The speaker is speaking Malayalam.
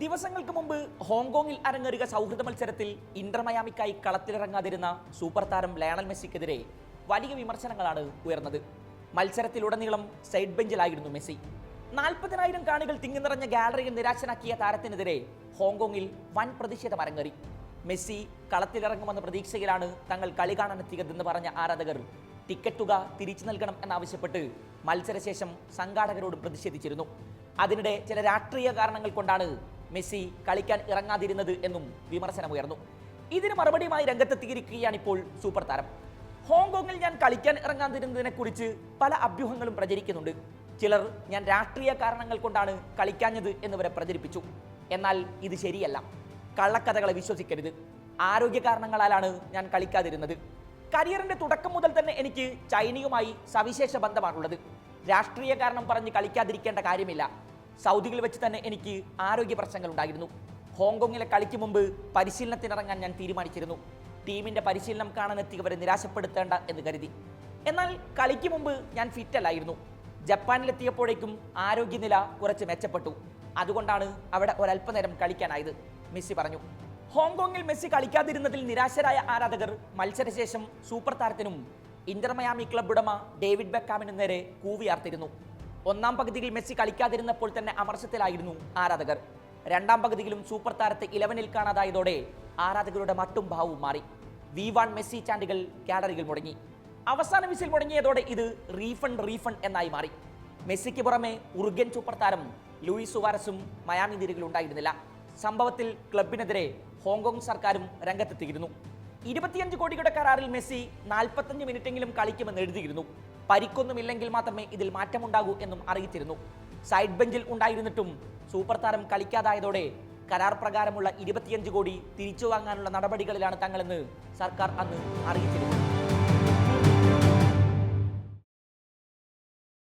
ദിവസങ്ങൾക്ക് മുമ്പ് ഹോങ്കോങ്ങിൽ അരങ്ങേറിയ സൗഹൃദ മത്സരത്തിൽ ഇന്റർ മയാമിക്കായി കളത്തിലിറങ്ങാതിരുന്ന സൂപ്പർ താരം ലയണൽ മെസ്സിക്കെതിരെ വലിയ വിമർശനങ്ങളാണ് ഉയർന്നത്. മത്സരത്തിലുടനീളം സൈഡ് ബെഞ്ചിലായിരുന്നു മെസ്സി. നാൽപ്പതിനായിരം കാണികൾ തിങ്ങി നിറഞ്ഞ ഗാലറിയിൽ നിരാശനാക്കിയ താരത്തിനെതിരെ ഹോങ്കോങ്ങിൽ വൻ പ്രതിഷേധം അരങ്ങേറി. മെസ്സി കളത്തിലിറങ്ങുമെന്ന പ്രതീക്ഷയിലാണ് തങ്ങൾ കളി കാണാനെത്തിയതെന്ന് പറഞ്ഞ ആരാധകർ ടിക്കറ്റ് തുക തിരിച്ചു നൽകണം എന്നാവശ്യപ്പെട്ട് മത്സരശേഷം സംഘാടകരോട് പ്രതിഷേധിച്ചിരുന്നു. അതിനിടെ ചില രാഷ്ട്രീയ കാരണങ്ങൾ കൊണ്ടാണ് മെസ്സി കളിക്കാൻ ഇറങ്ങാതിരുന്നത് എന്നും വിമർശനമുയർന്നു ഇതിന് മറുപടിയുമായി രംഗത്തെത്തിയിരിക്കുകയാണ് ഇപ്പോൾ സൂപ്പർ താരം. ഹോങ്കോങ്ങിൽ ഞാൻ കളിക്കാൻ ഇറങ്ങാതിരുന്നതിനെ കുറിച്ച് പല അഭ്യൂഹങ്ങളും പ്രചരിക്കുന്നുണ്ട്. ചിലർ ഞാൻ രാഷ്ട്രീയ കാരണങ്ങൾ കൊണ്ടാണ് കളിക്കാഞ്ഞത് എന്നിവരെ പ്രചരിപ്പിച്ചു. എന്നാൽ ഇത് ശരിയല്ല. കള്ളക്കഥകളെ വിശ്വസിക്കരുത്. ആരോഗ്യ കാരണങ്ങളാലാണ് ഞാൻ കളിക്കാതിരുന്നത്. കരിയറിന്റെ തുടക്കം മുതൽ തന്നെ എനിക്ക് ചൈനയുമായി സവിശേഷ ബന്ധമാണുള്ളത്. രാഷ്ട്രീയ കാരണം പറഞ്ഞ് കളിക്കാതിരിക്കേണ്ട കാര്യമില്ല. സൗദിയിൽ വെച്ച് തന്നെ എനിക്ക് ആരോഗ്യ പ്രശ്നങ്ങൾ ഉണ്ടായിരുന്നു. ഹോങ്കോങ്ങിലെ കളിക്ക് മുമ്പ് പരിശീലനത്തിനിറങ്ങാൻ ഞാൻ തീരുമാനിച്ചിരുന്നു. ടീമിന്റെ പരിശീലനം കാണാനെത്തിയവരെ നിരാശപ്പെടുത്തേണ്ട എന്ന് കരുതി. എന്നാൽ കളിക്ക് മുമ്പ് ഞാൻ ഫിറ്റല്ലായിരുന്നു. ജപ്പാനിലെത്തിയപ്പോഴേക്കും ആരോഗ്യനില കുറച്ച് മെച്ചപ്പെട്ടു. അതുകൊണ്ടാണ് അവിടെ ഒരല്പനേരം കളിക്കാനായത് മെസ്സി പറഞ്ഞു. ഹോങ്കോങ്ങിൽ മെസ്സി കളിക്കാതിരുന്നതിൽ നിരാശരായ ആരാധകർ മത്സരശേഷം സൂപ്പർ താരത്തിനും ഇന്റർമയാമി ക്ലബ് ഉടമ ഡേവിഡ് ബെക്കാമിനും നേരെ കൂവിയാർത്തിരുന്നു. ഒന്നാം പകുതിയിൽ മെസ്സി കളിക്കാതിരുന്നപ്പോൾ തന്നെ അമർഷത്തിലായിരുന്നു ആരാധകർ. രണ്ടാം പകുതിയിലും സൂപ്പർ താരത്തെ ഇലവനിൽ കാണാതായതോടെ ആരാധകരുടെ മട്ടും ഭാവവും മാറി. വി വൺ മെസ്സി ചാൻഡുകൾ ഗാലറികൾ മുടങ്ങി. അവസാന വിസിൽ മുടങ്ങിയതോടെ ഇത് റീഫണ്ട് റീഫണ്ട് എന്നായി മാറി. മെസ്സിക്ക് പുറമെ ഉറുഗൻ സൂപ്പർ താരം ലൂയിസ് സുവാരസും മയാമി നിരകളിൽ ഉണ്ടായിരുന്നില്ല. സംഭവത്തിൽ ക്ലബിനെതിരെ ഹോങ്കോങ് സർക്കാരും രംഗത്തെത്തിയിരുന്നു. ഇരുപത്തിയഞ്ച് കോടിയുടെ കരാറിൽ മെസ്സി നാൽപ്പത്തഞ്ച് മിനിറ്റെങ്കിലും കളിക്കുമെന്ന് എഴുതിയിരുന്നു. പരിക്കൊന്നുമില്ലെങ്കിൽ മാത്രമേ ഇതിൽ മാറ്റമുണ്ടാകൂ എന്നും അറിയിച്ചിരുന്നു. സൈഡ് ബെഞ്ചിൽ ഉണ്ടായിരുന്നിട്ടും സൂപ്പർ താരം കളിക്കാതായതോടെ കരാർ പ്രകാരമുള്ള ഇരുപത്തിയഞ്ച് കോടി തിരിച്ചു വാങ്ങാനുള്ള നടപടികളിലാണ് തങ്ങളെന്ന് സർക്കാർ അന്ന് അറിയിച്ചിരുന്നു.